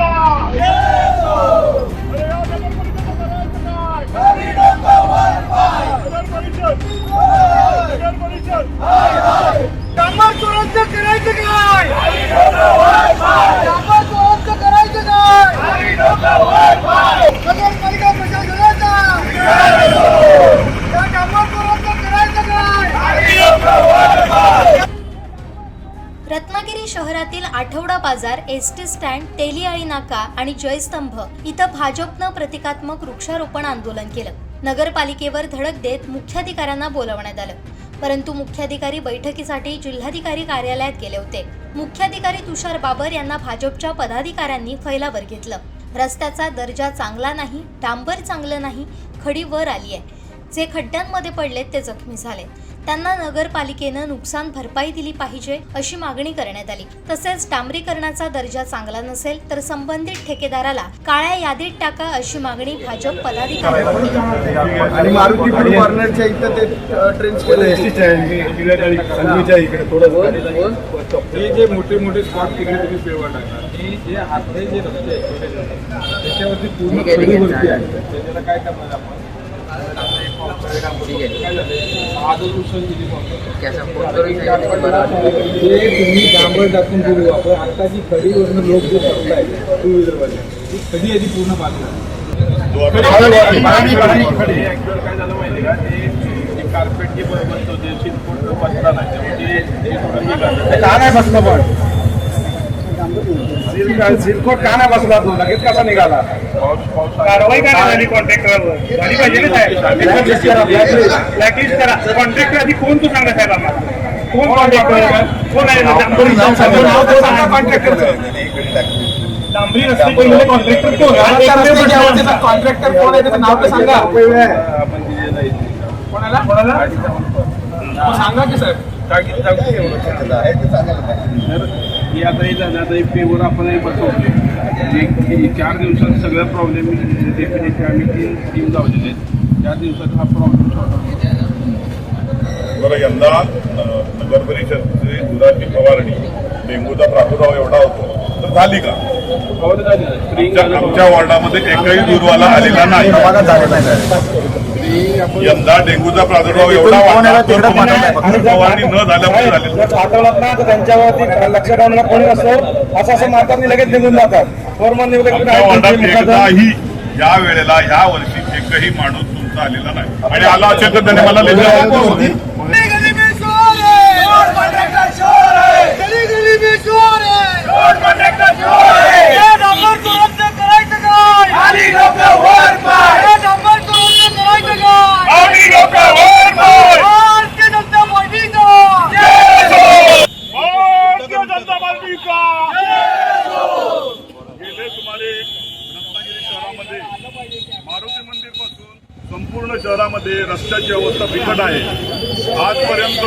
Party शहरातील आठवडा बाजार एस टी स्टँड तेलियाळी नाका आणि जयस्तंभ इथं भाजपनं प्रतिकात्मक वृक्षारोपण आंदोलन केलं. नगरपालिकेवर धडक देत मुख्याधिकाऱ्यांना बोलवण्यात आलं. परंतु मुख्याधिकारी बैठकीसाठी जिल्हाधिकारी कार्यालयात गेले होते. मुख्याधिकारी तुषार बाबर यांना भाजपच्या पदाधिकाऱ्यांनी फैलावर घेतलं. रस्त्याचा दर्जा चांगला नाही डांबर चांगलं नाही खडी वर आली आहे जे खड्ड्यांमध्ये पडलेत ते जखमी झाले. त्यांना नगरपालिकेनं नुकसान भरपाई दिली पाहिजे अशी मागणी करण्यात आली. तसेच डांबरीकरणाचा दर्जा चांगला नसेल तर संबंधित ठेकेदाराला काळ्या यादीत टाका अशी मागणी भाजप पदाधिकारी आणि मारुती फूड कॉर्नरच्या इथं ते ट्रेन्स केलं इकडे थोडं हे जे मोठे मोठे स्पॉट तिकडे तुम्ही पेवर टाकणार. हे जे जे रस्ते त्याच्यावरती पूर्ण खडीवरती आहे. त्याच्याला काय करणार आपण? तुम्ही डांबर टाकून दिली वापर आता जी लोक जे करताय टू व्हीलरवाले ती आधी पूर्ण बाजूला माहिती कार्पेट जे बनतो ते शिरकोट बसला नाही त्यामुळे ते थोडं निघालं नाही बसलं पण सिल्कोट का नाही बसला तू? लगेच कसा निघाला? कारवाई करा झाली कॉन्ट्रॅक्टरवर झाली पाहिजे ना साहेब. ब्लॅकलिस्ट करा कॉन्ट्रॅक्टर आधी कोण तू सांगा साहेब आम्हाला? कोण कॉन्ट्रॅक्टर कोण आहे? डांबरी रस्ते पहिले कॉन्ट्रॅक्टर कोण कॉन्ट्रॅक्टर कोण आहे? त्याचं नाव तर सांगा. कोणाला? कोणाला? की साहेब. टाकी- टाकी एवढं. तर हे आता हे झालं आता हे पेवर आपण हे बसवले जे की चार दिवसात सगळ्या प्रॉब्लेम डेफिनेटली आम्ही तीन टीम लावलेले आहेत. चार दिवसात हा प्रॉब्लेम बरं यंदा नगर परिषदची दुधाची फवारणी डेंग्यूचा प्रादुर्भाव एवढा होतो तर झाली का? आमच्या आमच्या वॉर्डामध्ये एकही दूधवाला आलेला नाही. यंदा डेंग्यूचा प्रादुर्भाव एवढा वाढला फवारणी न झाल्यामुळे तर त्यांच्यावरती लक्ष ठेवण्याला कोणी नसतो असं असं मारतात लगेच निघून जातात. एकदाही या वेळेला ह्या वर्षी एकही माणूस तुमचा आलेला नाही. आणि आला असेल तर त्याने मला लेखी गली गली में चोर है चोर कॉन्ट्रैक्टर चोर है गली गली में चोर है चोर कॉन्ट्रैक्टर चोर है या डांबर चोरांचं करायचं काय खाली डोकं वर पाय या डांबर चोरांचं करायचं काय खाली डोकं वर पाय. भारतीय जनता पार्टीचा भारतीय जनता पार्टीचा गेले सुमारे रत्नागिरी शहरामध्ये मारुती मंदिरपासून संपूर्ण शहरामध्ये रस्त्याची अवस्था बिकट आहे. आजपर्यंत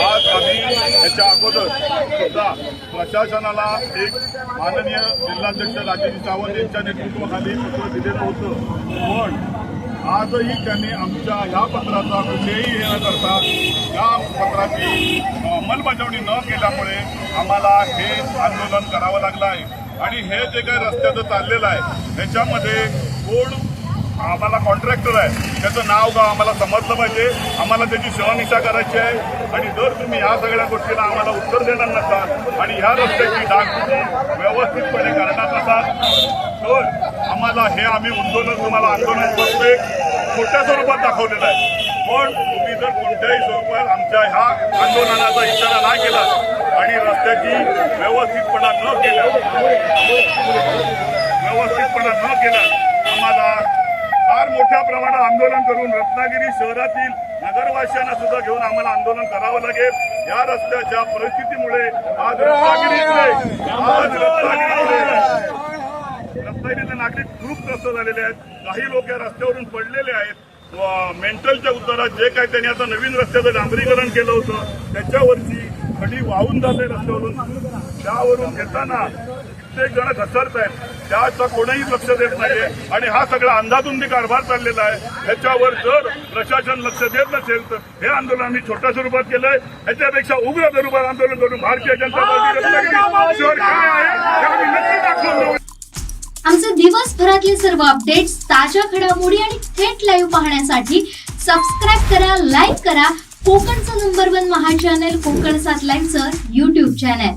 आज आम्ही याच्या अगोदर सुद्धा प्रशासनाला एक माननीय जिल्हाध्यक्ष राजेश सावंत यांच्या नेतृत्वाखाली पत्र दिलेलं होतं. पण आजही त्यांनी आमच्या ह्या पत्राचा कुठेही हे न करता या पत्राची अंमलबजावणी न केल्यामुळे आम्हाला हे आंदोलन करावं लागलं आहे. आणि हे जे काही रस्त्याचं चाललेलं आहे ह्याच्यामध्ये कोण आम्हाला कॉन्ट्रॅक्टर आहे. त्याचं नाव गाव आम्हाला समजलं पाहिजे. आम्हाला त्याची सहनिशा करायची आहे. आणि जर तुम्ही ह्या सगळ्या गोष्टीला आम्हाला उत्तर देणार नसाल आणि ह्या रस्त्याची डाग व्यवस्थितपणे करणार नसाल तर आम्हाला हे आम्ही आंदोलन तुम्हाला आंदोलन करतोय. छोट्या स्वरूपात दाखवलेलं आहे. पण तुम्ही जर कोणत्याही स्वरूपात आमच्या ह्या आंदोलनाचा इशारा नाही केला आणि रस्त्याची व्यवस्थितपणा न केल्या व्यवस्थितपणा न केला आम्हाला फार मोठ्या प्रमाणात आंदोलन करून रत्नागिरी शहरातील नगरवासियांना सुद्धा घेऊन आम्हाला आंदोलन करावं लागेल. या रस्त्याच्या परिस्थितीमुळे आज रत्नागिरीतले आज रत्नागिरीतले रत्नागिरीतले नागरिक खूप त्रस्त झालेले आहेत. काही लोक या रस्त्यावरून पडलेले आहेत. मेंटलच्या उत्तरात जे काय त्यांनी आता नवीन रस्त्याचं डांबरीकरण केलं होतं त्याच्यावरची खडी वाहून जाते रस्त्यावरून. त्यावरून येताना प्रत्येक जण घसरत आहेत त्याचा कोणीही लक्ष देत नाहीये. आणि हा सगळा अंधाधुंदी कारभार चाललेला आहे. ह्याच्यावर जर प्रशासन लक्ष देत नसेल तर हे आंदोलन आम्ही छोट्या स्वरूपात केलंय. ह्याच्यापेक्षा उग्र स्वरूपात आंदोलन करून भारतीय जनता पार्टी हे आम्ही नक्की दाखवून देऊ आमचे दिवसभरातले सर्व अपडेट्स ताज्या घडामोडी आणि थेट लाईव्ह पाहण्यासाठी सबस्क्राईब करा लाईक करा. कोकणचं नंबर वन महा चॅनल कोकण सात लाईनचं युट्यूब चॅनल